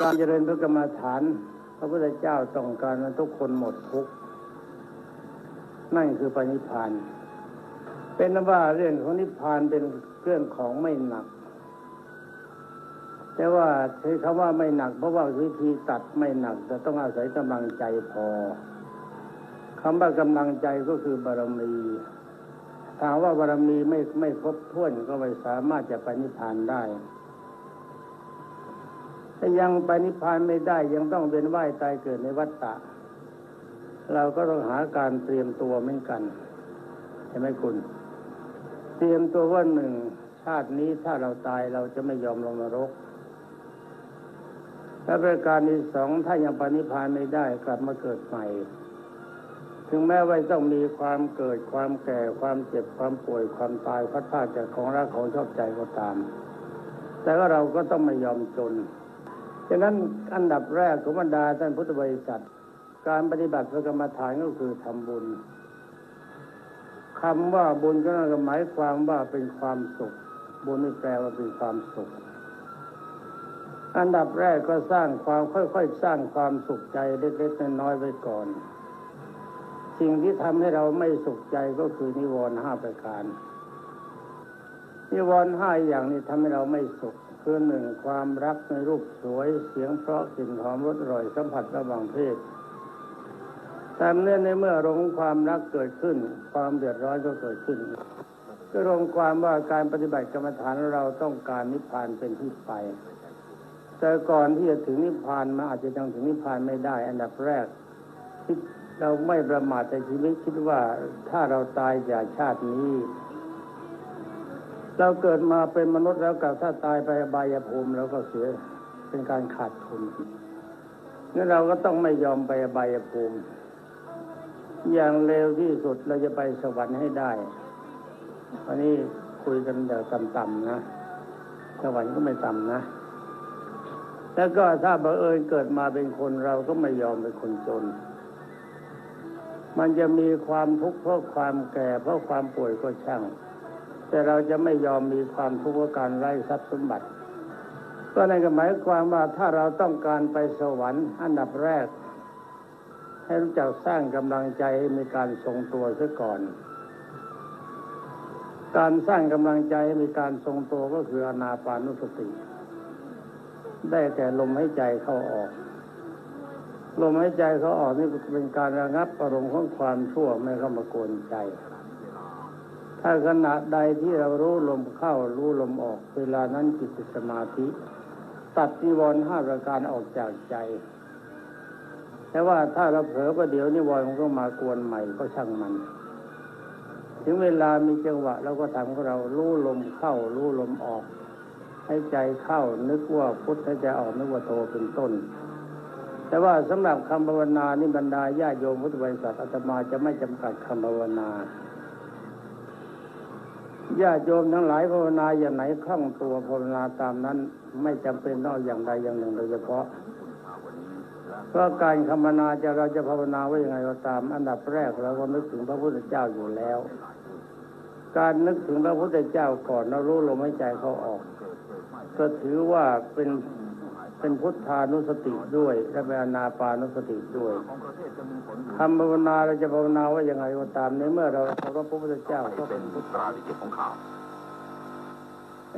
การเจริญพระกรรมฐาน พระพุทธเจ้าต้องการให้ทุกคนหมดทุกข์นั่นคือปณิพาน เป็นนว่าเรื่องของนิพพานเป็นเรื่องของไม่หนัก แต่ว่าใช้คำว่าไม่หนัก เพราะว่าวิธีตัดไม่หนักจะต้องอาศัยกำลังใจพอคำว่ากำลังใจก็คือบารมีถามว่าบารมีไม่ไม่ครบถ้วนก็ไม่สามารถจะไปนิพพานได้ ถ้ายังไปนิพพานไม่ได้ยังต้องเป็นว่ายตายเกิดในวัฏฏะ เราก็ต้องหาการเตรียมตัวเหมือนกันใช่ไหมคุณ เตรียมตัวว่าหนึ่งชาตินี้ถ้าเราตายเราจะไม่ยอมลงนรกและประการที่สองถ้ายังปณิพานไม่ได้กลับมาเกิดใหม่ ถึงแม้ว่าต้องมีความเกิดความแก่ความเจ็บความป่วยความตายพัดพาจากของรักของชอบใจก็ตาม แต่ก็เราก็ต้องไม่ยอมจน ฉะนั้นอันดับแรกของบรรดาท่านพุทธบริษัท การปฏิบัติพระกรรมฐานก็คือทำบุญคำว่าบุญก็หมายความว่าเป็นความสุข บุญนี่แปลว่าเป็นความสุข อันดับแรกก็สร้างความค่อยๆสร้างความสุขใจเล็กๆน้อยๆไว้ก่อน สิ่งที่ทำให้เราไม่สุขใจก็คือนิวรณ์ห้าประการนิวรณ์ห้าอย่างนี้ทำให้เราไม่สุข คือหนึ่งความรักในรูปสวยเสียงเพราะกลิ่นหอมรสอร่อยสัมผัสระหว่างเพศแต่เนื่อในเมื่อลงความรักเกิดขึ้น ความเดือดร้อนก็เกิดขึ้นก็ลงความว่าการปฏิบัติกรรมฐานเราต้องการนิพพานเป็นที่ไป แต่ก่อนที่จะถึงนิพพานมาอาจจะยังถึงนิพพานไม่ได้ อันดับแรกคิดเราไม่ประมาทในชีวิตคิดว่าถ้าเราตายจากชาตินี้ เราเกิดมาเป็นมนุษย์แล้วกับถ้าตายไปบายภูมิเราก็เสียเป็นการขาดทุนงั้นเราก็ต้องไม่ยอมไปบายภูมิ อย่างเร็วที่สุดเราจะไปสวรรค์ให้ได้วันนี้คุยกันเดี๋ยวต่ำๆนะสวรรค์ก็ไม่ต่ำนะแล้วก็ถ้าบังเอิญเกิดมาเป็นคนเราก็ไม่ยอมเป็นคนจน มันจะมีความทุกข์เพราะความแก่ เพราะความป่วยก็ช่าง แต่เราจะไม่ยอมมีความทุกข์การไร้ทรัพย์สมบัติก็ในนหมายความว่าถ้าเราต้องการไปสวรรค์อันดับแรก ให้รู้จักสร้างกำลังใจให้มีการทรงตัวซะก่อน การสร้างกำลังใจให้มีการทรงตัวก็คืออนาปานุสติ ได้แต่ลมหายใจเข้าออก ลมหายใจเขาออกนี่เป็นการระงับอารมณ์ของความชั่วไม่เข้ามากวนใจ ถ้าขณะใดที่เรารู้ลมเข้ารู้ลมออก เวลานั้นจิตสมาธิ ตัดนิวรณ์ห้าประการออกจากใจ แต่ว่าถ้าเราเผลอประเดี๋ยวนิวรณ์มันก็มากวนใหม่ก็ช่างมัน ถึงเวลามีจังหวะเราก็ทำของเรารู้ลมเข้ารู้ลมออก ให้ใจเข้านึกว่าพุทธให้ใจออกนึกว่าโทเป็นต้นแต่ว่าสำหรับคำภาวนานี่บรรดาญาโยมพุทธบริษัทอาตมาจะไม่จำกัดคำภาวนา ญาติโยมทั้งหลายภาวนาอย่างไหนคล่องตัวภาวนาตามนั้น ไม่จำเป็นต้องอย่างใดอย่างหนึ่งโดยเฉพาะเพราะการคำภาวนาจะเราจะภาวนาว่าอย่างไรก็ตาม อันดับแรกเราก็นึกถึงพระพุทธเจ้าอยู่แล้ว การนึกถึงพระพุทธเจ้าก่อนเรารู้ลมหายใจเขาออก ก็ถือว่าเป็น เป็นพุทธานุสติด้วย และเป็นอนาปานุสติด้วยคำภาวนาเราจะภาวนาว่าอย่างไรก็ตามในเมื่อเราเคารพพระพุทธเจ้าก็เป็นพุทธาราลิกิจของข่าว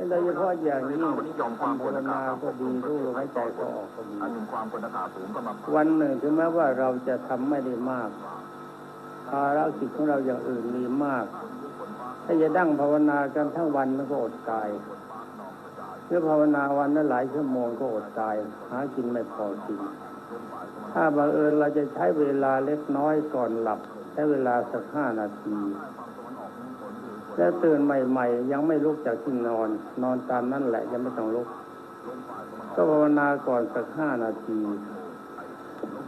โดยเฉพาะอย่างนี้วันนี้ยอมความคำกภาดวอากานาศก็ดีรู้ลมหายใจเขาออกก็ดีอันถึงความกดอากาศสูงก็มาวันหนึ่งถึงแม้ว่าเราจะทำไม่ได้มากภารกิจของเราอย่างอื่นมีมาก ถ้าจะดั้งภาวนากันทั้งวันมันก็อดตาย เพื่อภาวนาวันนั้นหลายชั่วโมงก็อดตาย หากินไม่พอกิน ถ้าบังเอิญเราจะใช้เวลาเล็กน้อยก่อนหลับใช้เวลาสักห้านาทีแล้วตื่นใหม่ ๆ ยังไม่ลุกจากที่นอน นอนตามนั่นแหละยังไม่ต้องลุกก็ภาวนาก่อนสักห้านาที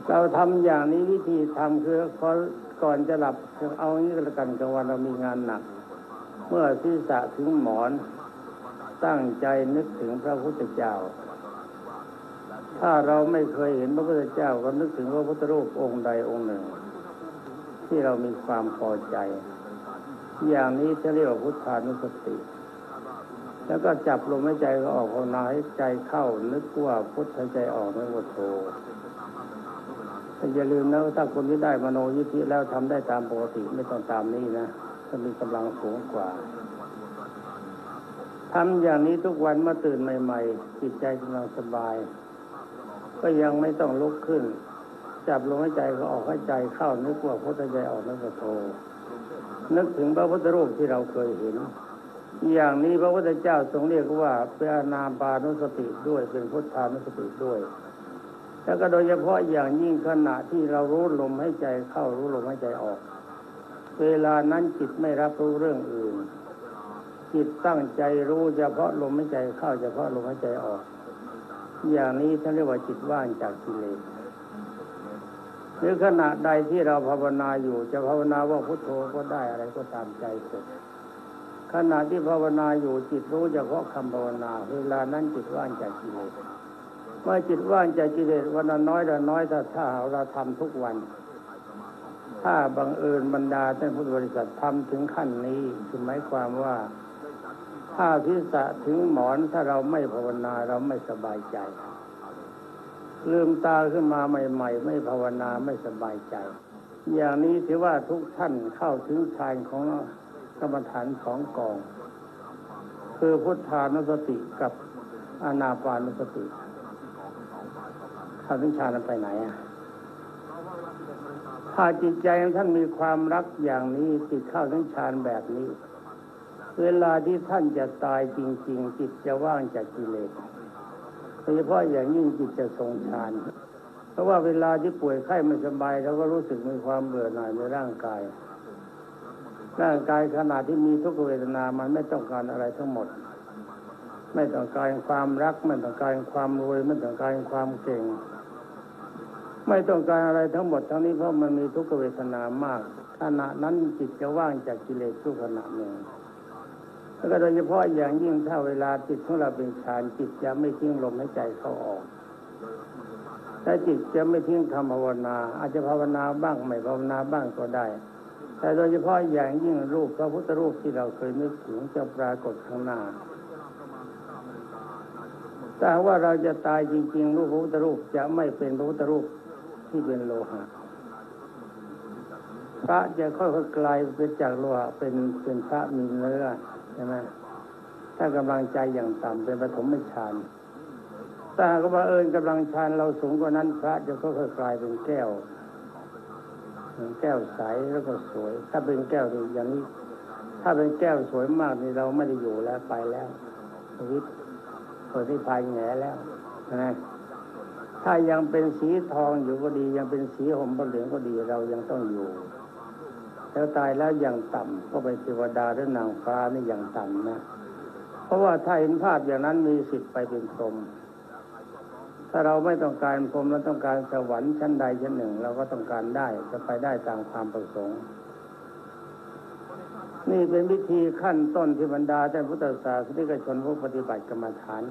เราทำอย่างนี้วิธีทำคือพอก่อนจะหลับเอาอย่างนี้ก็แล้วกันกลางวันเรามีงานหนัก เมื่อศีรษะถึงหมอน ตั้งใจนึกถึงพระพุทธเจ้า ถ้าเราไม่เคยเห็นพระพุทธเจ้าก็นึกถึงพระพุทธรูปองค์ใดองค์หนึ่ง ที่เรามีความพอใจ อย่างนี้จะเรียกว่าพุทธานุสติ แล้วก็จับลมหายใจก็ออกภาวนาให้ใจเข้านึกว่าพุทธหายใจออกนึกว่าโทแต่อย่าลืมนะว่าถ้าคนที่ได้มโนยิทธิแล้วทำได้ตามปกติไม่ต้องตามนี้นะจะมีกำลังสูงกว่า ทำอย่างนี้ทุกวันเมื่อตื่นใหม่ ๆ จิตใจกำลังสบาย ก็ยังไม่ต้องลุกขึ้น จับลมหายใจก็ออกให้ใจเข้านึกว่าพุทธใจออกนึกว่าโทนึกถึงพระพุทธรูปที่เราเคยเห็น อย่างนี้พระพุทธเจ้าทรงเรียกว่าเป็นอนาปานุสติด้วยเป็นพุทธานุสติด้วย แล้วก็โดยเฉพาะอย่างยิ่งขณะที่เรารู้ลมให้ใจเข้ารู้ลมให้ใจออก เวลานั้นจิตไม่รับรู้เรื่องอื่น จิตตั้งใจรู้เฉพาะลมหายใจเข้าเฉพาะลมหายใจออก อย่างนี้ท่านเรียกว่าจิตว่างจากกิเลสหรือขณะใดที่เราภาวนาอยู่ จะภาวนาว่าพุทโธก็ได้อะไรก็ตามใจเถิดขณะที่ภาวนาอยู่จิตรู้เฉพาะคำภาวนา เวลานั้นจิตว่างจากกิเลสเมื่อจิตว่างจากกิเลสวันน้อยละน้อยถ้าถ้าเราทำทุกวัน ถ้าบังเอิญบรรดาท่านพุทธบริษัททำถึงขั้นนี้คือหมายความว่า ถ้าพิษะถึงหมอนถ้าเราไม่ภาวนาเราไม่สบายใจ ลืมตาขึ้นมาใหม่ ๆ ไม่ภาวนาไม่สบายใจ อย่างนี้ถือว่าทุกท่านเข้าถึงฌานของกรรมฐานสองกอง คือพุทธานุสติกับอนาปานุสติเข้าถึงฌานไปไหนอะถ้าจิตใจท่านมีความรักอย่างนี้ติดเข้าถึงฌานแบบนี้ เวลาที่ท่านจะตายจริง ๆ จิตจะว่างจากกิเลสโดยเฉพาะอย่างยิ่งจิตจะทรงฌานเพราะว่าเวลาที่ป่วยไข้ไม่สบายเราก็รู้สึกมีความเบื่อหน่ายในร่างกาย ร่างกายขณะที่มีทุกขเวทนา มันไม่ต้องการอะไรทั้งหมด ไม่ต้องการความรัก ไม่ต้องการความรวย ไม่ต้องการความเก่ง ไม่ต้องการอะไรทั้งหมด ทั้งนี้เพราะมันมีทุกขเวทนามาก ขณะนั้นจิตจะว่างจากกิเลสทุกขณะหนึ่ง แล้วก็โดยเฉพาะอย่างยิ่งถ้าเวลาจิตของเราเป็นฌานจิตจะไม่ทิ้งลมหายใจเข้าออกถ้าจิตจะไม่ทิ้งคำภาวนา อาจจะภาวนาบ้างไม่ภาวนาบ้างก็ได้ แต่โดยเฉพาะอย่างยิ่งรูปพระพุทธรูปที่เราเคยนึกถึงจะปรากฏข้างหน้าแต่ว่าเราจะตายจริง ๆ รูปพระพุทธรูปจะไม่เป็นพระพุทธรูปที่เป็นโลหะพระจะค่อยๆกลายเป็นจากโลหะเป็นเป็นพระมีเนื้อ ใช่ไหมถ้ากำลังใจอย่างต่ำเป็นปฐมฌานถ้าหากว่าเอิญกำลังฌานเราสูงกว่านั้นพระจะค่อยกลายเป็นแก้วแก้วใสแล้วก็สวย ถ้าเป็นแก้วอย่างนี้ ถ้าเป็นแก้วสวยมากนี่เราไม่ได้อยู่แล้วไปแล้วชีวิตเปิดที่พายแหงแล้วนะถ้ายังเป็นสีทองอยู่ก็ดี ยังเป็นสีห่มเหลืองก็ดีเรายังต้องอยู่ แล้วตายแล้วอย่างต่ำก็เป็นเทวดาหรือนางฟ้านี่อย่างต่ำนะ เพราะว่าถ้าเห็นภาพอย่างนั้นมีสิทธิ์ไปเป็นพรหมถ้าเราไม่ต้องการพรหมเราต้องการสวรรค์ชั้นใดชั้นหนึ่ง เราก็ต้องการได้จะไปได้ตามความประสงค์ นี่เป็นวิธีขั้นต้นที่บรรดาท่านพุทธศาสนิกชนผู้ปฏิบัติกรรมฐาน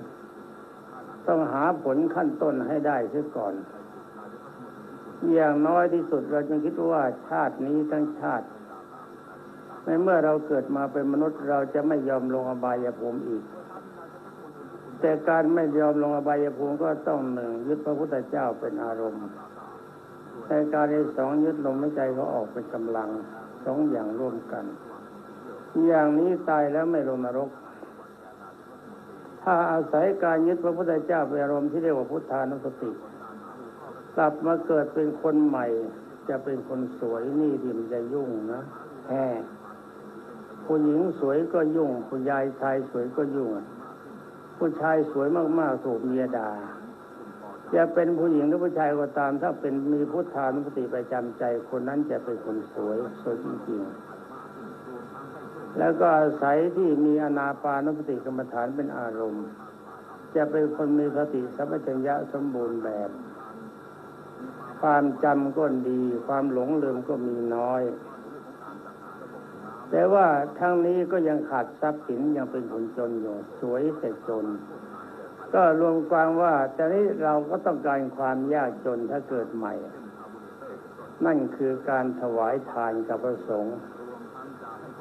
ต้องหาผลขั้นต้นให้ได้เสียก่อนอย่างน้อยที่สุดเราจึงคิดว่าชาตินี้ทั้งชาติ ในเมื่อเราเกิดมาเป็นมนุษย์เราจะไม่ยอมลงอบายภูมิอีก แต่การไม่ยอมลงอบายภูมิก็ต้องหนึ่งยึดพระพุทธเจ้าเป็นอารมณ์แต่การที่สองยึดลมหายใจเขาออกเป็นกำลังสองอย่างร่วมกัน อย่างนี้ตายแล้วไม่ลงนรก ถ้าอาศัยการยึดพระพุทธเจ้าเป็นอารมณ์ที่เรียกว่าพุทธานุสติ กลับมาเกิดเป็นคนใหม่ จะเป็นคนสวยนี่ดิมจะยุ่งนะแห่ ผู้หญิงสวยก็ยุ่ง ผู้ยายชายสวยก็ยุ่ง ผู้ชายสวยมากๆถูกเมียด่าจะเป็นผู้หญิงหรือผู้ชายก็ตาม ถ้าเป็นมีพุทธานุสติประจำใจ คนนั้นจะเป็นคนสวยสวยจริงๆแล้วก็อาศัยที่มีอนาปานุสติกรรมฐานเป็นอารมณ์ จะเป็นคนมีสติสัมปชัญญะสมบูรณ์แบบ ความจำก็ดี ความหลงลืมก็มีน้อย แต่ว่าทั้งนี้ก็ยังขาดทรัพย์สินยังเป็นคนจนอยู่สวยแต่จน ก็รวมความว่าแต่นี้เราก็ต้องการความยากจนถ้าเกิดใหม่ นั่นคือการถวายทานกับพระสงฆ์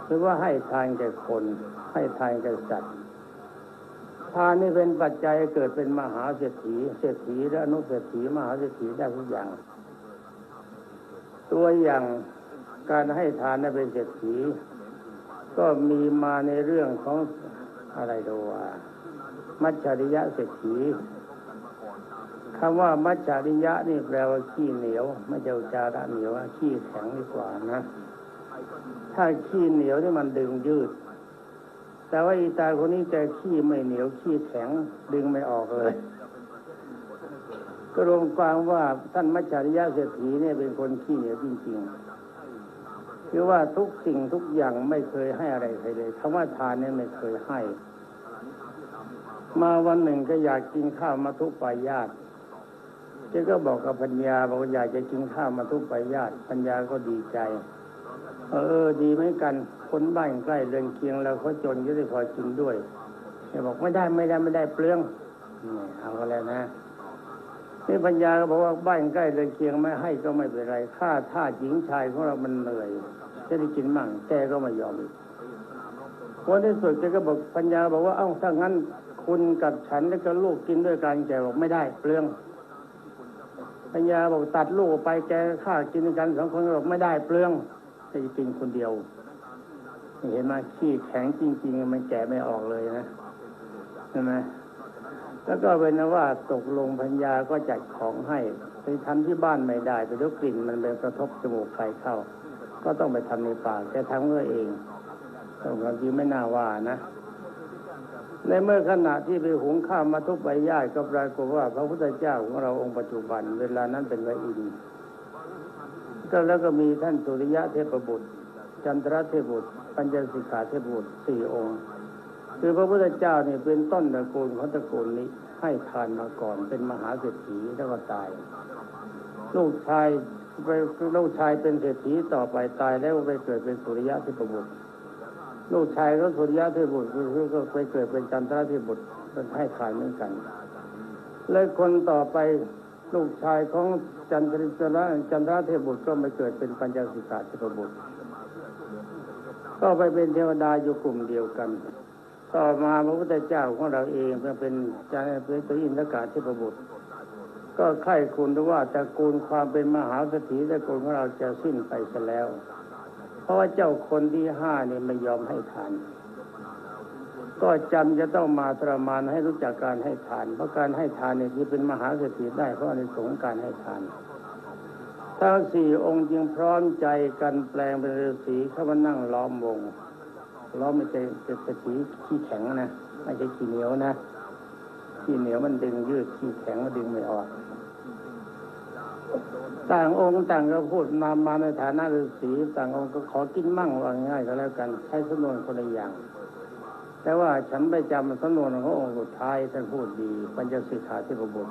หรือว่าให้ทานแก่คน ให้ทานแก่สัตว์ทานนี่เป็นปัจจัยเกิดเป็นมหาเศรษฐีเศรษฐีและอนุเศรษฐีมหาเศรษฐีได้ทุกอย่าง ตัวอย่างการให้ทานและเป็นเศรษฐี ก็มีมาในเรื่องของอะไรดูว่ามัจฉริยะเศรษฐีคำว่ามัจฉริยะนี่แปลว่าขี้เหนียวไม่ใช่อุจาระเหนียวขี้แข็งดีกว่านะ ถ้าขี้เหนียวนี่มันดึงยืด แต่ว่าอีตาคนนี้แกขี้ไม่เหนียวขี้แข็งดึงไม่ออกเลย ก็รวมความว่าท่านมัจฉริยะเศรษฐีเนี่ยเป็นคนขี้เหนียวจริงๆ คือว่าทุกสิ่งทุกอย่างไม่เคยให้อะไรใครเลยคำว่าทานเนี่ยไม่เคยให้ มาวันหนึ่งก็อยากกินข้าวมาทุกปายาตแกก็บอกกับปัญญาบอกว่าอยากจะกินข้าวมาทุกปายาตปัญญาก็ดีใจ เออ ดีเหมือนกันคนบ้านใกล้เรือนเคียงเราเขาจนก็ได้พอกินด้วยแกบอกไม่ได้ไม่ได้ไม่ได้เปลืองเอาก็แล้วนะ นี่ปัญญาก็บอกว่าบ้านใกล้เรือนเคียงไม่ให้ก็ไม่เป็นไรค่าท่าหญิงชายของเรามันเหนื่อยจะได้กินมั่งแกก็ไม่ยอมวันที่สุดแกก็บอกปัญญาบอกว่าเอ้าถ้างั้นคุณกับฉันแล้วก็ลูกกินด้วยกันแกบอกไม่ได้เปลืองปัญญาบอกตัดลูกไปแกฆ่ากินด้วยกันสองคนก็บอกไม่ได้เปลืองจะกินคนเดียวเห็นไหมขี้แข็งจริง ๆ มันแกไม่ออกเลยนะใช่ไหม แล้วก็เป็นนะว่าตกลงพัญญาก็จัดของให้ไปทำที่บ้านไม่ได้ไปด้วยกลิ่นมันไปกระทบจมูกใครเข้า ก็ต้องไปทำในป่าแกทำก็เองแต่ความจริงไม่น่าว่านะ ในเมื่อขณะที่ไปหุงข้าวมาทุกใบหญ้าก็ปรากฏว่า พระพุทธเจ้าของเราองค์ปัจจุบัน เวลานั้นเป็นพระอินก็แล้วก็มีท่านสุริยะเทพบุตร จันทรเทพบุตร ปัญญสิกขาเทพบุตรสี่องค์ คือพระพุทธเจ้าเนี่ยเป็นต้นตระกูลของตระกูลนี้ ให้ทานมาก่อนเป็นมหาเศรษฐีแล้วก็ตาย ลูกชายไปลูกชายเป็นเศรษฐีต่อไปตายแล้วไปเกิดเป็นสุริยะเทพบุตรลูกชายก็สุริยะเทพบุตรคือก็ไปเกิดเป็นจันทรเทพบุตรเป็นให้ทานเหมือนกันและคนต่อไปลูกชายของจันทริจระจันทราเทพบุตรก็มาเกิดเป็นปัญญาสิกาเทพบุตร ก็ไปเป็นเทวดาอยู่กลุ่มเดียวกัน ต่อมาพระพุทธเจ้าของเราเองก็เป็นจันเป็นพระอินทกาเทพบุตร ก็ใคร่คุณว่าตระกูลความเป็นมหาเศรษฐีตระกูลของเราจะสิ้นไปซะแล้ว เพราะว่าเจ้าคนที่ห้านี่ไม่ยอมให้ทานก็จำจะต้องมาทรมานให้รู้จักการให้ทาน เพราะการให้ทานเนี่ยคือเป็นมหาเศรษฐีได้เพราะในสงการให้ทานทั้งสี่องค์จึงพร้อมใจกันแปลงเป็นฤาษีเข้ามานั่งล้อมวง ล้อมไม่ใช่เป็นเศรษฐีขี้แข็งนะไม่ใช่ขี้เหนียวนะขี้เหนียวมันดึงยืดขี้แข็งมันดึงไม่ออก ต่างองค์ต่างก็พูดมามาในฐานะฤาษีต่างองค์ก็ขอกินมั่งว่าง่ายก็แล้วกันใช้สำนวนคนละอย่าง แต่ว่าฉันไปจำสำนวนขององค์สุดท้ายท่านพูดดีปัญจสิกขาที่ประบุ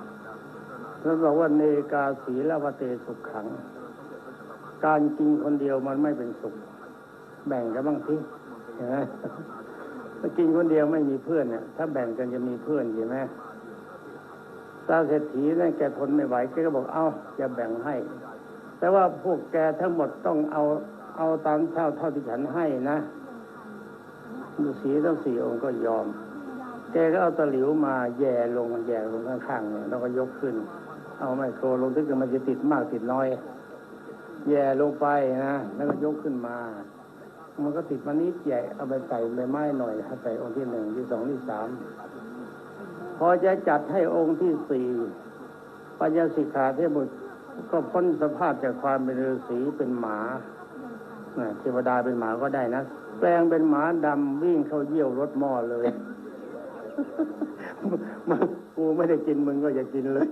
ท่านบอกว่าเนกาสีละวะเตสุขขัง การกินคนเดียวมันไม่เป็นสุข แบ่งกันบ้างสิ นไหมถ้ากินคนเดียวไม่มีเพื่อนเนี่ยถ้าแบ่งกันจะมีเพื่อนใช่ไหมตาเศรษฐีนั่นแกทนไม่ไหวแกก็บอกเอ้าจะแบ่งให้ แต่ว่าพวกแกทั้งหมดต้องเอาเอาตามเท่าเท่าที่ฉันให้นะฤาษีทั้งสี่องค์ก็ยอม แกก็เอาตะหลิวมาแย่ลงแย่ลงข้างๆเนี่ยแล้วก็ยกขึ้น เอาไมโครลงที่มันจะติดมากติดน้อย แย่ลงไปนะ แล้วก็ยกขึ้นมา มันก็ติดมานิดใหญ่เอาไปใส่ใบไม้หน่อยใส่องค์ที่หนึ่งที่สองที่สามพอจะจัดให้องค์ที่สี่ปัญญาสิกขาเทพบุตรก็พ้นสภาพจากความเป็นฤาษีเป็นหมาเทวดาเป็นหมาก็ได้นะ แปลงเป็นหมาดำวิ่งเข้าเยี่ยวรถหม้อเลยมันกูไม่ได้กินมึงก็อย่ากินเลย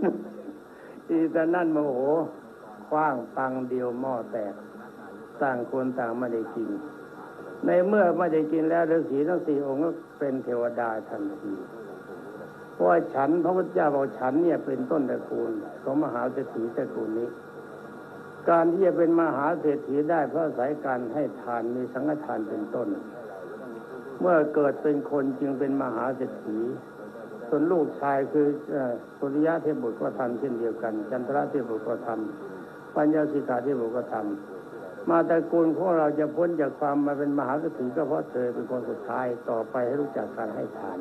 อีแต่นั่นโมโหคว้างตังเดียวหม้อแตกต่างคนต่างไม่ได้กิน ในเมื่อไม่ได้กินแล้วฤาษีทั้งสี่องค์ก็เป็นเทวดาทันทีเพราะฉันพระพุทธเจ้าบอกฉันเนี่ยเป็นต้นตระกูลของมหาเศรษฐีตระกูลนี้ การที่จะเป็นมหาเศรษฐีได้เพราะอายการให้ทานมีสังฆทานเป็นต้น เมื่อเกิดเป็นคนจึงเป็นมหาเศรษฐีส่วนลูกชายคือสุริยะเทพบุตรก็ทำเช่นเดียวกัน จันทรเทพบุตรก็ทำปัญญาสิกขาเทพบุตรก็ทำ มาตระกูลของเราจะพ้นจากความมาเป็นมหาเศรษฐีก็เพราะเธอเป็นคนสุดท้ายต่อไปให้รู้จักการให้ทาน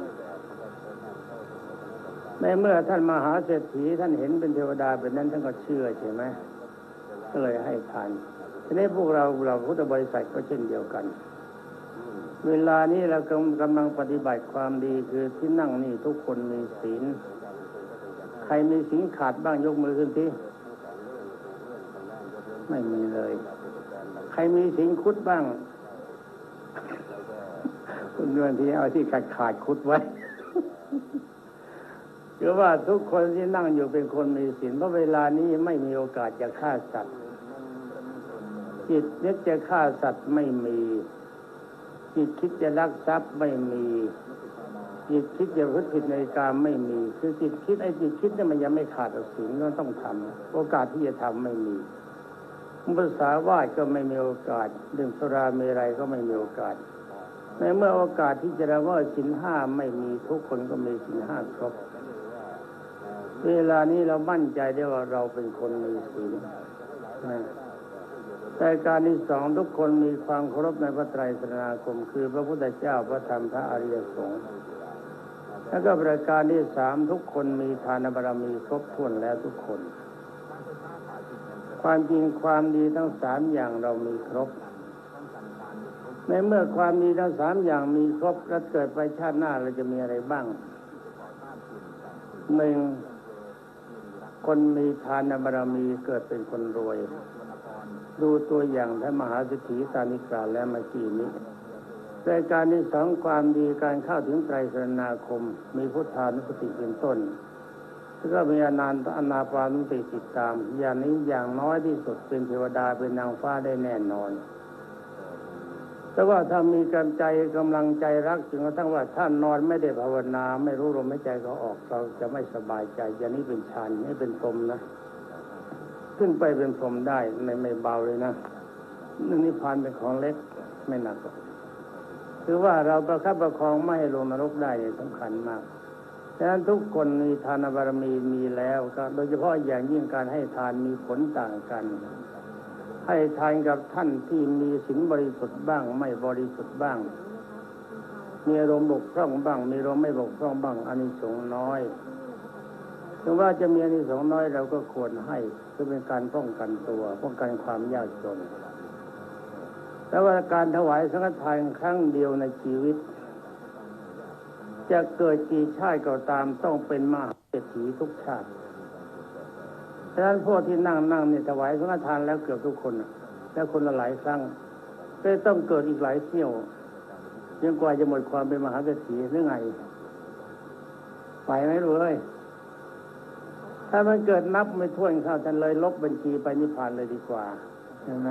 ในเมื่อท่านมหาเศรษฐีท่านเห็นเป็นเทวดาเป็นนั้นท่านก็เชื่อใช่ไหมก็เลยให้ทานทีนี้พวกเราเราพุทธบริษัทก็เช่นเดียวกัน เวลานี้เรากำกำลังปฏิบัติความดีคือที่นั่งนี่ทุกคนมีศีล ใครมีศีลขาดบ้างยกมือขึ้นที่ไม่มีเลย ครมีศีลคุดบ้างคุณนวลทีเอาที่ขาดขาดคุดไว้คือว่าทุกคนที่นั่งอยู่เป็นคนมีศีลเพราะเวลานี้ไม่มีโอกาสจะฆ่าสัตว์ จิตนึกจะฆ่าสัตว์ไม่มี จิตคิดจะลักทรัพย์ไม่มี จิตคิดจะพฤติผิดในการไม่มี คือจิตคิดไอ้จิตคิดเนี่ยมันยังไม่ขาดจากศีลก็ต้องทำโอกาสที่จะทำไม่มี ภาษาวาดก็ไม่มีโอกาสดื่มสุราเมรัยก็ไม่มีโอกาสในเมื่อโอกาสที่จะละเมิดสินห้าไม่มีทุกคนก็มีสินห้าครบ เวลานี้เรามั่นใจได้ว่าเราเป็นคนมีศีลนะแต่การที่สองทุกคนมีความเคารพในพระไตรสรณาคม คือพระพุทธเจ้าพระธรรมพระอริยสงฆ์แล้วก็ประการที่สามทุกคนมีทานบารมีครบถ้วนแล้วทุกคน ความจริงความดีทั้งสามอย่างเรามีครบ ในเมื่อความดีทั้งสามอย่างมีครบแล้วเกิดไปชาติหน้าเราจะมีอะไรบ้างหนึ่งคนมีทานบารมีเกิดเป็นคนรวย ดูตัวอย่างท่านมหาเศรษฐีสานิกาและเมื่อกี้นี้รายการที่สองความดีการเข้าถึงไตรสรณาคม มีพุทธานุสติเป็นต้น แล้วก็มีอนันตอนาปานุสติติดตาม อย่างนี้อย่างน้อยที่สุดเป็นเทวดาเป็นนางฟ้าได้แน่นอน แต่ว่าถ้ามีกำลังใจกำลังใจรักจนกระทั่งว่าท่านนอนไม่ได้ภาวนา ไม่รู้ลมหายใจเขาออกเราจะไม่สบายใจ อย่างนี้เป็นฌานไม่เป็นพรมนะขึ้นไปเป็นพรมได้ไม่ไม่เบาเลยนะนี่นิพพานเป็นของเล็กไม่หนักคือว่าเราประคับประคองไม่ให้ลงนรกได้สำคัญมาก ดังนั้นทุกคนมีทานบารมีมีแล้วก็โดยเฉพาะอย่างยิ่งการให้ทานมีผลต่างกัน ให้ทานกับท่านที่มีศีลบริสุทธิ์บ้าง ไม่บริสุทธิ์บ้าง มีอารมณ์บกพร่องบ้าง มีอารมณ์ไม่บกพร่องบ้างอานิสงส์น้อยถึงว่าจะมีอานิสงส์น้อยเราก็ควรให้เพื่อเป็นการป้องกันตัว ป้องกันความยากจนแต่ว่าการถวายสังฆทานครั้งเดียวในชีวิต จะเกิดกี่ชาติก็ตามต้องเป็นมหาเศรษฐีทุกชาติฉะนั้นพวกที่นั่งนั่งเนี่ยถวายสังฆทานแล้วเกือบทุกคนแล้วคนละหลายครั้งก็ต้องเกิดอีกหลายเที่ยวยังกว่าจะหมดความเป็นมหาเศรษฐีหรือไง ไปไหมรู้เลย ถ้ามันเกิดนับไม่ถ้วนเข้าท่านเลย ลบบัญชีไปนิพพานเลยดีกว่าเห็นไหม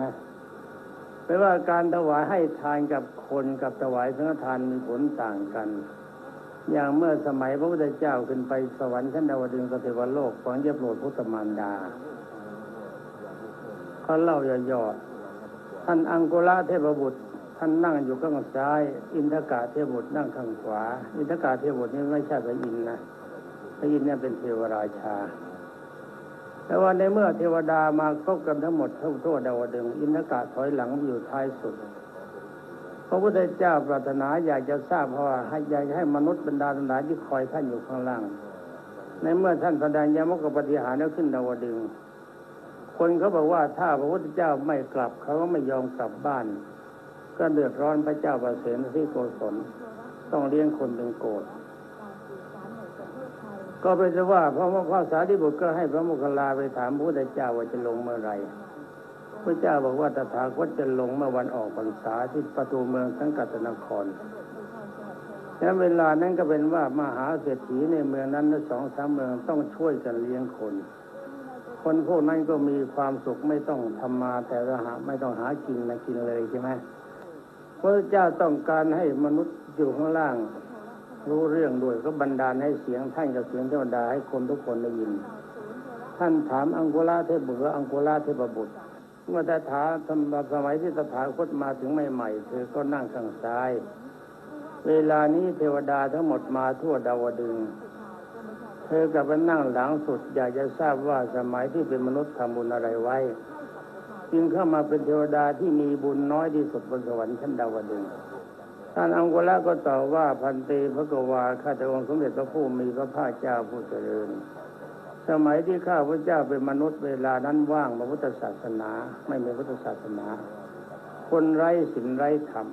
แปลว่าการถวายให้ทานกับคนกับถวายสังฆทานมีผลต่างกัน อย่างเมื่อสมัยพระพุทธเจ้าขึ้นไปสวรรค์ชั้นดาวดึงสเทวโลกฝังจะโรดพุทธมารดาเขาเล่าย่อๆท่านอังโกลาเทพบุตร ท่านนั่งอยู่ข้างซ้าย อินทกาเทพบุตรนั่งข้างขวา อินทกาเทพบุตรนี่ไม่ใช่พระอินทร์นะพระอินทร์เนี่ยเป็นเทวราชา แต่ว่าในเมื่อเทวดามาครบกันทั้งหมดทั้งทั่วดาวดึงอินทกาถอยหลังอยู่ท้ายสุด พระพุทธเจ้าปรารถนาอยากจะทราบเพราะว่าให้อยากจะให้มนุษย์บรรดาทั้งหลายที่คอยท่านอยู่ข้างล่าง ในเมื่อท่านแสดงยมกปฏิหารแล้วขึ้นดาวดึง คนเขาบอกว่าถ้าพระพุทธเจ้าไม่กลับเขาก็ไม่ยอมกลับบ้าน ก็เดือดร้อนพระเจ้าประเสนที่โกศลต้องเลี้ยงคนเป็นโกรธก็เป็นว่าพระพระสารีบุตรก็ให้พระโมคคัลลาไปถามพระพุทธเจ้าว่าจะลงเมื่อไหร่ พระเจ้าบอกว่าตถาคตจะลงเมื่อวันออกพรรษาที่ประตูเมืองสังกัตนครและเวลานั้นก็เป็นว่ามหาเศรษฐีในเมืองนั้นสองสามเมืองต้องช่วยกันเลี้ยงคน คนพวกนั้นก็มีความสุขไม่ต้องทำมาแต่ละหาไม่ต้องหากินนะกินเลยใช่ไหมพระเจ้าต้องการให้มนุษย์อยู่ข้างล่าง รู้เรื่องด้วยก็บันดาลให้เสียงท่านกับเสียงเทวดาให้คนทุกคนได้ยิน ท่านถามอังโกลาเทพบุตรอังโกลาเทพบุตร เมื่อตถาสมัยที่ตถาคตมาถึงใหม่ๆเธอก็นั่งข้างซ้าย เวลานี้เทวดาทั้งหมดมาทั่วดาวดึง เธอกลับไปนั่งหลังสุด อยากจะทราบว่าสมัยที่เป็นมนุษย์ทำบุญอะไรไว้ จึงเข้ามาเป็นเทวดาที่มีบุญน้อยที่สุดบนสวรรค์ชั้นดาวดึงท่านอังกุละก็ตอบว่าพันเตพระกวาข้าแต่องค์สมเด็จพระผู้มีพระภาคเจ้าผู้เจริญ สมัยที่ข้าพระเจ้าเป็นมนุษย์เวลานั้นว่างพระพุทธศาสนา ไม่มีพุทธศาสนา คนไร้ศีลไร้ธรรม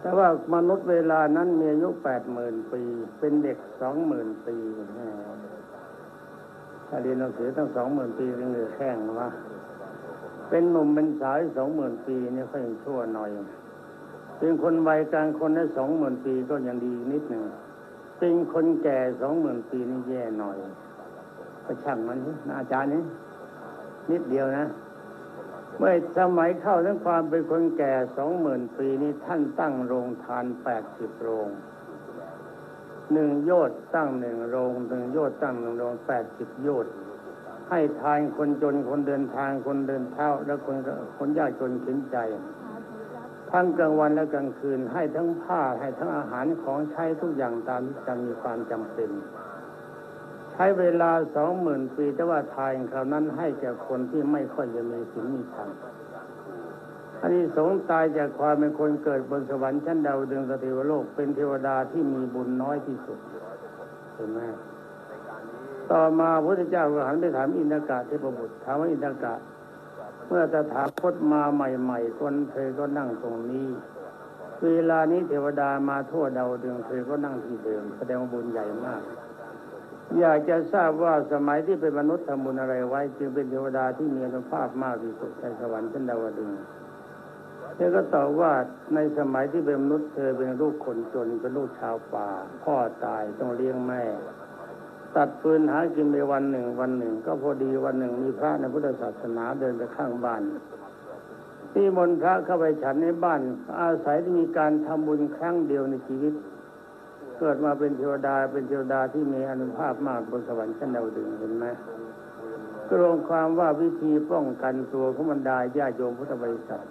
แต่ว่ามนุษย์เวลานั้นมีอายุแปดหมื่นปี เป็นเด็กสองหมื่นปีถ้าเรียนหนังสือตั้งสองหมื่นปีเป็นเหลือแข้งวะเป็นหนุ่มเป็นสาวสองหมื่นปีเนี่ยค่อยชั่วหน่อย เป็นคนวัยกลางคนได้สองหมื่นปีก็ยังดีนิดหนึ่ง เป็นคนแก่สองหมื่นปีนี่แย่หน่อย ก็ช่างมันนี่นะอาจารย์นี่นิดเดียวนะ เมื่อสมัยเข้าทั้งความเป็นคนแก่สองหมื่นปีนี้ท่านตั้งโรงทานแปดสิบโรงหนึ่งโยชน์ตั้งหนึ่งโรงหนึ่งโยชน์ตั้งหนึ่งโรงแปดสิบโยชน์ให้ทานคนจนคนเดินทางคนเดินเท้าและคนคนยากจนเข็นใจ ทั้งกลางวันและกลางคืนให้ทั้งผ้าให้ทั้งอาหารของใช้ทุกอย่างตามที่จะมีความจำเป็น ใช้เวลาสองหมื่นปีแต่ว่าทานคราวนั้นให้แก่คนที่ไม่ค่อยจะมีศีลมีธรรมอันนี้สงส์ตายจากความเป็นคนเกิดบนสวรรค์ชั้นดาวดึงสติวโลกเป็นเทวดาที่มีบุญน้อยที่สุดเห็นไหมต่อมาพระพุทธเจ้าก็หันไปถามอินทกะเทพบุตรถามว่าอินทกะ เมื่อตถาคตมาใหม่ ๆ คนเธอก็นั่งตรงนี้ เวลานี้เทวดามาทั่วดาวดึงเธอก็นั่งที่เดิมแสดงบุญใหญ่มาก อยากจะทราบว่าสมัยที่เป็นมนุษย์ทำบุญอะไรไว้ จึงเป็นเทวดาที่มีอนุภาพมากที่สุดในสวรรค์ชั้นดาวดึงเธอก็ตอบว่าในสมัยที่เป็นมนุษย์เธอเป็นลูกคนจนเป็นลูกชาวป่า พ่อตายต้องเลี้ยงแม่ ตัดฟืนหากินไปวันหนึ่ง วันหนึ่ง ก็พอดีวันหนึ่งมีพระในพุทธศาสนาเดินไปข้างบ้านที่มนพระเข้าไปฉันในบ้าน อาศัยที่มีการทำบุญครั้งเดียวในชีวิต เกิดมาเป็นเทวดาเป็นเทวดาที่มีอานุภาพมากบนสวรรค์ชั้นดาวดึงเห็นไหมก็รวมความว่าวิธีป้องกันตัวของบรรดาญาโยมพุทธบริษัท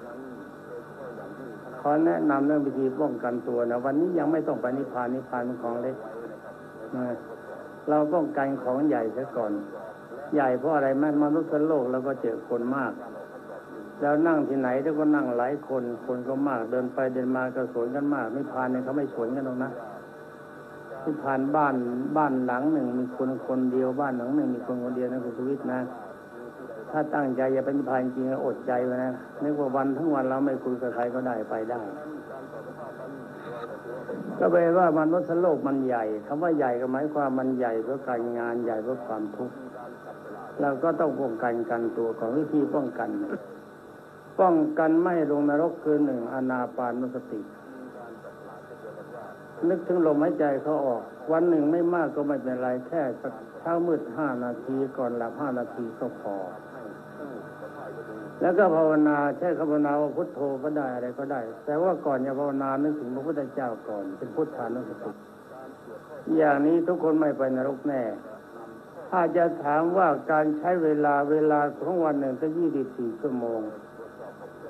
ขอแนะนำเรื่องวิธีป้องกันตัวนะวันนี้ยังไม่ต้องไปนิพพานนิพพานของเล็กนะ เราป้องกันของใหญ่ซะก่อน ใหญ่เพราะอะไรแม่มนุษย์โลกเราก็เจอคนมาก แล้วนั่งที่ไหนแล้วก็นั่งหลายคน คนก็มากเดินไปเดินมาก็สวนกันมากนิพพานเนี่ยเขาไม่สวนกันหรอกนะนิพพานบ้านบ้านหลังหนึ่งมีคนคนเดียวบ้านหลังหนึ่งมีคนคนเดียวนะคุณสุวิทย์นะถ้าตั้งใจอย่าเป็นนิพพานจริงอดใจไว้นะนึกว่าวันทั้งวันเราไม่คุยกับใครก็ได้ไปได้ ก็แปลว่ามนุษย์โลกมันใหญ่คำว่าใหญ่ก็หมายความมันใหญ่เพราะการงานใหญ่เพราะความทุกข์เราก็ต้องป้องกันกันตัวของวิธีป้องกัน ป้องกันไม่ลงนรกคือหนึ่งอนาปานุสติ นึกถึงลมหายใจเขาออก วันหนึ่งไม่มากก็ไม่เป็นไรแค่เช้ามืดห้านาทีก่อนหลับห้านาทีก็พอ แล้วก็ภาวนาใช้คำภาวนาว่าพุทโธก็ได้อะไรก็ได้ แต่ว่าก่อนจะภาวนานึกถึงพระพุทธเจ้าก่อนเป็นพุทธานุสติอย่างนี้ทุกคนไม่ไปนรกแน่ ถ้าจะถามว่าการใช้เวลาเวลาของวันหนึ่งก็ยี่สิบสี่ชั่วโมง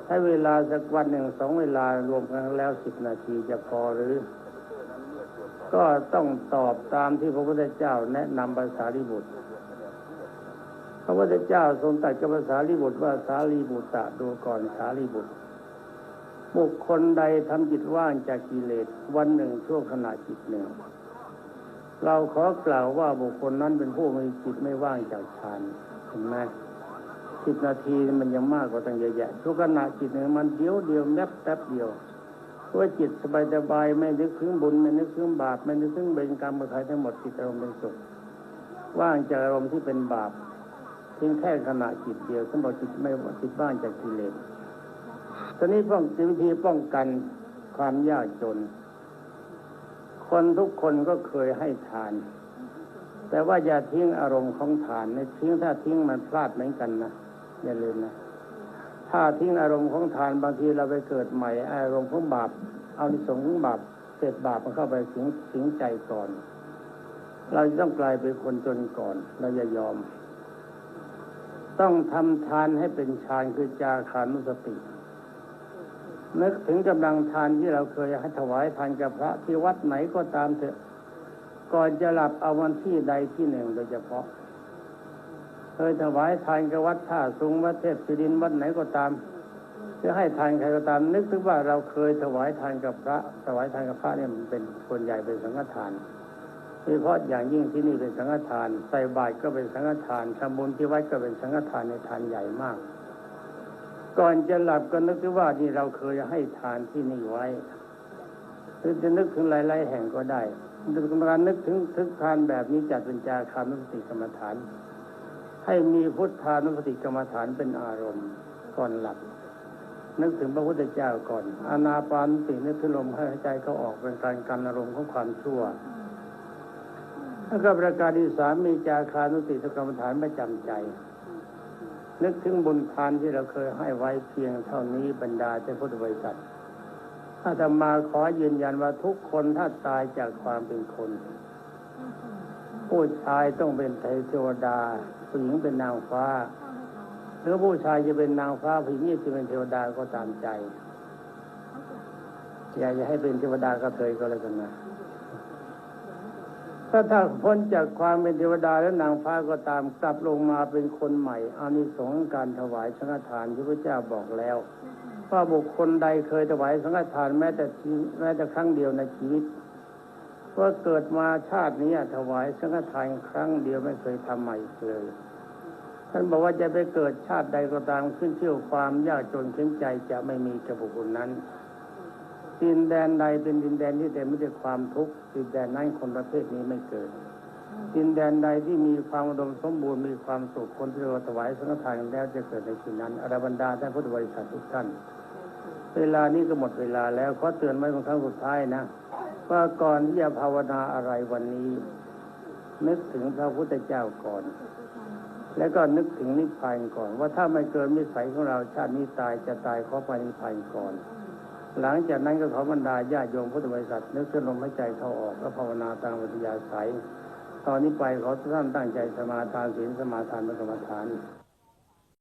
ใช้เวลาสักวันหนึ่งสองเวลารวมกันแล้วสิบนาทีจะพอหรือ ก็ต้องตอบตามที่พระพุทธเจ้าแนะนำภาษาลิบุตร พระพุทธเจ้าทรงตรัสกับภาษาลิบุตรว่าสารีบุตรดูก่อนสารีบุตรบุคคลใดทำจิตว่างจากกิเลสวันหนึ่งชั่วขณะจิตหนึ่งเราขอกล่าวว่าบุคคลนั้นเป็นผู้มีจิตไม่ว่างจากฌานเห็นไหมสิบนาทีมันยังมากกว่าตั้งเยอะแยะทุกขณะจิตหนึ่งมันเดียวเดียวแนบแป๊บเดียวว่าจิตสบายสบายไม่นึกถึงบุญไม่นึกถึงบาปไม่นึกถึงเบญกรรมบุญใครทั้งหมดจิตอารมณ์เป็นสุขว่างจากอารมณ์ที่เป็นบาป พียงแค่ขณะจิตเดียวท่านบอกจิตไม่จิตว่างจากกิเลสตอนนี้ป้องวิธีป้องกันความยากจน คนทุกคนก็เคยให้ทาน แต่ว่าอย่าทิ้งอารมณ์ของทานในทิ้งถ้าทิ้งมันพลาดเหมือนกันนะอย่าลืมนะถ้าทิ้งอารมณ์ของทานบางทีเราไปเกิดใหม่ อารมณ์ของบาปเอานิสงของบาปเศษบาปมันเข้าไปสิงสิงใจก่อน เราจะต้องกลายเป็นคนจนก่อน เราอย่ายอม ต้องทำทานให้เป็นฌานคือจาคานุสตินึกถึงกำลังทานที่เราเคยให้ถวายทานกับพระที่วัดไหนก็ตามเถอะ ก่อนจะหลับเอาวันที่ใดที่หนึ่งโดยเฉพาะ เคยถวายทานกับวัดท่าสุงวัดเทพศิรินทร์วัดไหนก็ตามจะให้ทานใครก็ตาม นึกถึงว่าเราเคยถวายทานกับพระ ถวายทานกับพระเนี่ยมันเป็นส่วนใหญ่เป็นสังฆทาน โดยเฉพาะอย่างยิ่งที่นี่เป็นสังฆทาน ใส่บาตรก็เป็นสังฆทานทำบุญที่วัดก็เป็นสังฆทานในทานใหญ่มาก ก่อนจะหลับก็นึกถึงว่านี่เราเคยให้ทานที่นี่ไว้หรือจะนึกถึงหลายๆแห่งก็ได้กถึงการนึกถึงทึกทานแบบนี้จัดเป็นจาคานุสติกรรมฐาน ให้มีพุทธานุสติกรรมฐานเป็นอารมณ์ก่อนหลับ นึกถึงพระพุทธเจ้าก่อน อานาปานสตินึกถึงลมให้หายใจเขาออกเป็นการกันอารมณ์ของความชั่ว แล้วก็ประการที่สามมีจาคานุสติกรรมฐานประจำใจ นึกถึงบุญทานที่เราเคยให้ไว้เพียงเท่านี้บรรดาเจ้าพุทธบริษัทอาตมาขอยืนยันว่าทุกคนถ้าตายจากความเป็นคน ผู้ชายต้องเป็นเทวดาผู้หญิงเป็นนางฟ้าหรือผู้ชายจะเป็นนางฟ้าผู้หญิงจะเป็นเทวดาก็ตามใจ อยากจะให้เป็นเทวดากระเทยก็แล้วกันนะ ถ้าถ้าพ้นจากความเป็นเทวดาและนางฟ้าก็ตามกลับลงมาเป็นคนใหม่อานิสงส์ของการถวายสังฆทานที่พระเจ้าบอกแล้วว่าบุคคลใดเคยถวายสังฆทานแม้แต่แม้แต่ครั้งเดียวในชีวิตว่าเกิดมาชาตินี้ถวายสังฆทานครั้งเดียวไม่เคยทำใหม่อีกเลยท่านบอกว่าจะไปเกิดชาติใดก็ตามขึ้นเชื่อความยากจนเข็นใจจะไม่มีกับบุคคลนั้น ดินแดนใดเป็นดินแดนที่เต็มไปด้วยความทุกข์ดินแดนนั้นคนประเภทนี้ไม่เกิดดินแดนใดที่มีความอุดมสมบูรณ์มีความสุขคนที่เราถวายสังฆทานแล้วจะเกิดในที่นั้นอรบรรดาท่านพุทธบริษัททุกท่าน เวลานี้ก็หมดเวลาแล้วขอเตือนไว้เป็นครั้งสุดท้ายนะว่าก่อนที่จะภาวนาอะไรวันนี้ นึกถึงพระพุทธเจ้าก่อน แล้วก็นึกถึงนิพพานก่อน ว่าถ้าไม่เกินมิสัยของเราชาตินี้ตายจะตายขอไปนิพพานก่อน หลังจากนั้นก็ขอบรรดาญาโยมพุทธบริษัทนึกถึงลมหายใจเข้าออกและภาวนาตามวิทยาสายตอนนี้ไปขอทุกท่านตั้งใจสมาทานศีลสมาทานเป็นกรรมฐาน